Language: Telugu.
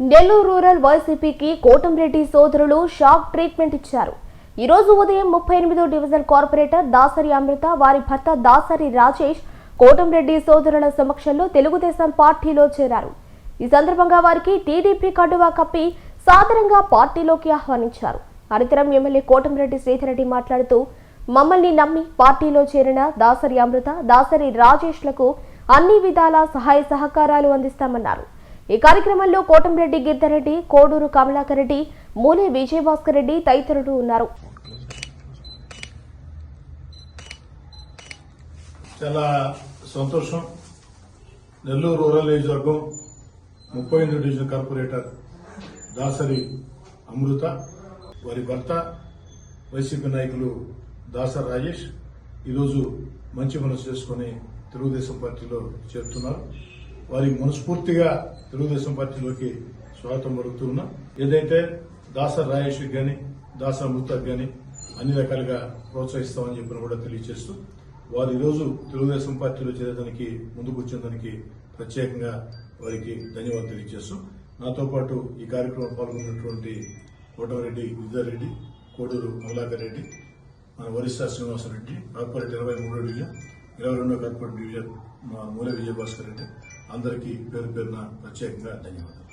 నెల్లూరు రూరల్ వైసీపీకి కోటంరెడ్డి సోదరులు షాక్ ట్రీట్మెంట్ ఇచ్చారు. ఈ రోజు ఉదయం ముప్పై ఎనిమిదో డివిజన్ కార్పొరేటర్ దాసరి అమృత వారి భర్త దాసరి రాజేష్ కోటంరెడ్డి సోదరుల సమక్షంలో తెలుగుదేశం పార్టీలో చేరారు. ఈ సందర్భంగా వారికి టీడీపీ కండువా కప్పి సాదరంగా పార్టీలోకి ఆహ్వానించారు. అనంతరం ఎమ్మెల్యే కోటంరెడ్డి శ్రీధరెడ్డి మాట్లాడుతూ మమ్మల్ని నమ్మి పార్టీలో చేరిన దాసరి అమృత దాసరి రాజేష్లకు అన్ని విధాల సహాయ సహకారాలు అందిస్తామన్నారు. ఈ కార్యక్రమంలో కోటంరెడ్డి గిద్దరెడ్డి కోడూరు కమలాకర్ రెడ్డి మూలే విజయభాస్కర్ రెడ్డి తదితరులు ఉన్నారు. చాలా సంతోషం. నెల్లూరు రూరల్ నియోజకవర్గం ముప్పై ఎనిమిది డివిజన్ కార్పొరేటర్ దాసరి అమృత వారి భర్త వైసీపీ నాయకులు దాసరి రాజేష్ ఈరోజు మంచి మనసు చేసుకుని తెలుగుదేశం పార్టీలో చేరుతున్నారు. వారి మనస్ఫూర్తిగా తెలుగుదేశం పార్టీలోకి స్వాగతం పలుకుతున్నా. ఏదైతే దాసరి రాజేష్ గాని దాస అమృతకు గాని అన్ని రకాలుగా ప్రోత్సహిస్తామని చెప్పిన కూడా తెలియజేస్తూ వారు ఈరోజు తెలుగుదేశం పార్టీలో చేరేదానికి ముందుకు వచ్చేదానికి ప్రత్యేకంగా వారికి ధన్యవాదాలు తెలియజేస్తూ నాతో పాటు ఈ కార్యక్రమం పాల్గొన్నటువంటి కోటమరెడ్డి విద్యారెడ్డి కోడూరు కమలాకర్ రెడ్డి మన వరిష్ట శ్రీనివాసరెడ్డి కార్పొరేట్ ఇరవై మూడో డివిజన్ ఇరవై రెండో కార్పొరేట్ డివిజన్ మా మూల విజయభాస్కర్ రెడ్డి అందరికీ పేరు పేరున ప్రత్యేకంగా ధన్యవాదాలు.